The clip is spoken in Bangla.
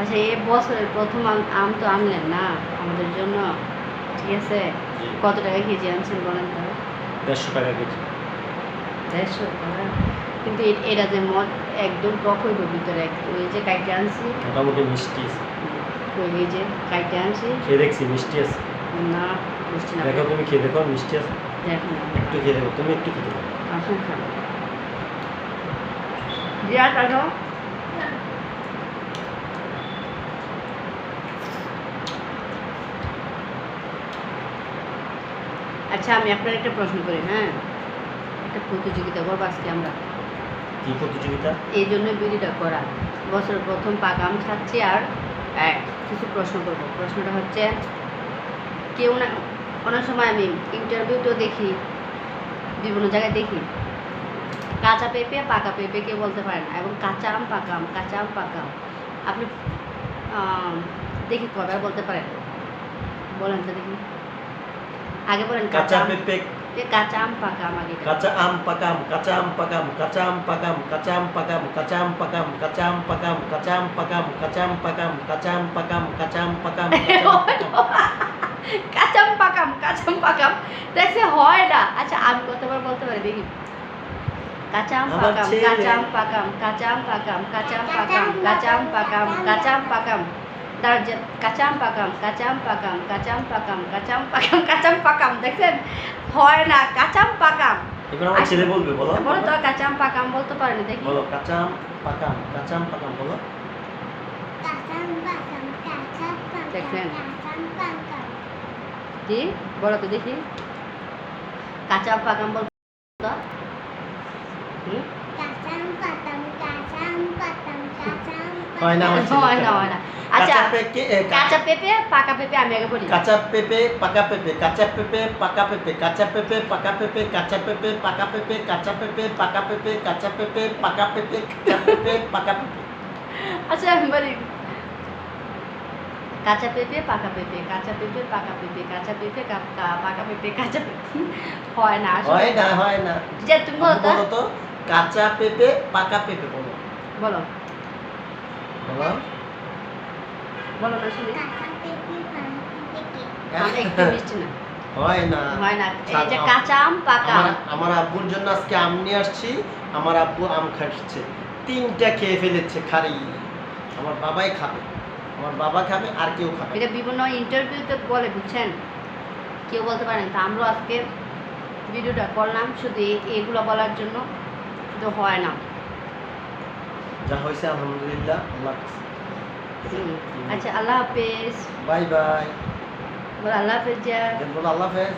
আচ্ছা এ বছরের প্রথম আম আম তো আনলেন না? আমাদের জন্য ঠিক আছে? কত টাকা কেজি আনছেন বলেন তো? দেড়শো টাকা কেজি। দেড়শো টাকা? কিন্তু এটা যে মদ একদম টক হইব ভিতরে। এক- ওই যে কাইটে আনছি। মোটামুটি মিষ্টি আছে। ওই এই যে কাইটে আনছি। খেয়ে দেখছি মিষ্টি আছে। না মিষ্টি না। দেখো তুমি খেয়ে দেখো মিষ্টি আছে। দেখুন একটু খেয়ে দেখো তুমি একটু খেতে পারো আসুন খান জিয়া কাটো। আচ্ছা আমি আপনার একটা প্রশ্ন করি হ্যাঁ? একটা প্রতিযোগিতা করব আজকে আমরা। কি প্রতিযোগিতা? এই জন্য বিড়িটা করা। বছরের প্রথম পাকাম খাচ্ছি আর কিছু প্রশ্ন করব। প্রশ্নটা হচ্ছে কেউ না অনেক সময় আমি ইন্টারভিউতেও দেখি বিভিন্ন জায়গায় দেখি কাঁচা পেঁপে পাকা পেঁপে কেউ বলতে পারে না এবং কাঁচা আম পাকা আম কাঁচা আম পাকা আম। আপনি আম, দেখি কবার বলতে পারেন। বলেন তো দেখি। আগে বলেন কাঁচা আম পেঁপে কাঁচা আম পাকা আম আগে কাঁচা আম কাঁচা আম কাঁচা আম কাঁচা আম কাঁচা আম কাঁচা আম কাঁচা আম কাঁচা আম কাঁচা আম কাঁচা আম দেখছে হয় না আচ্ছা আমি কতবার বলতে পারি দেখি আমার পাকাম ছেলে। কাঁচাম পাকাম কাঁচাম পাকাম কাঁচাম পাকাম কাঁচাম পাকাম কাঁচাম পাকাম তার যে কাঁচাম পাকাম কাঁচাম পাকাম কাঁচাম পাকাম কাঁচাম পাকাম কাঁচাম পাকাম দেখছেন হয় না কাঁচাম পাকাম এবার আমার ছেলে বলবে বলো বলো তো কাঁচাম পাকাম বলতে পারেনি দেখি বলো পাকাম পাকাম তো দেখি কাঁচাম পাকাম বল হয় না হয় না হয় না আচ্ছা কাঁচা পেঁপে কাঁচা পেঁপে পাকা পেঁপে আমি আগে বলি কাঁচা পেঁপে পাকা পেঁপে কাঁচা পেঁপে পাকা পেঁপে কাঁচা পেঁপে পাকা পেঁপে কাঁচা পেঁপে পাকা পেঁপে কাঁচা পেঁপে পাকা পেঁপে কাঁচা পেঁপে পাকা পেঁপে কাঁচা পেঁপে পাকা পেঁপে আচ্ছা আমি বলি কাঁচা পেঁপে পাকা পেঁপে কাঁচা পেঁপে পাকা পেঁপে কাঁচা পেঁপে পাকা পেঁপে কাঁচা পেঁপে হয় না হয় না হয় না যে তুমি বলো তো কাঁচা পেঁপে পাকা পেঁপে বলো বলো বলো বলো না শুনি। আমি একটু মিষ্টি না। হয় না। হয় না। এই যে কাঁচা আম পাকা আমার আমার আব্বুর জন্য আজকে আম নিয়ে আসছি। আমার আব্বু আম খাচ্ছে। তিনটা খেয়ে ফেলেছে খারি আমার বাবাই খাবে। আমার বাবা খাবে আর কেউ খাবে এটা বিভিন্ন ইন্টারভিউতে বলে বুঝছেন? কেউ বলতে পারে না। তা আমরাও আজকে ভিডিওটা করলাম। শুধু এগুলো বলার জন্য। হয় না। যা হয়েছে আলহামদুলিল্লাহ আল্লাহ। আচ্ছা আল্লাহ হাফেজ। Bye bye. বল আল্লাহ হাফেজ যা। বলো আল্লাহ হাফেজ।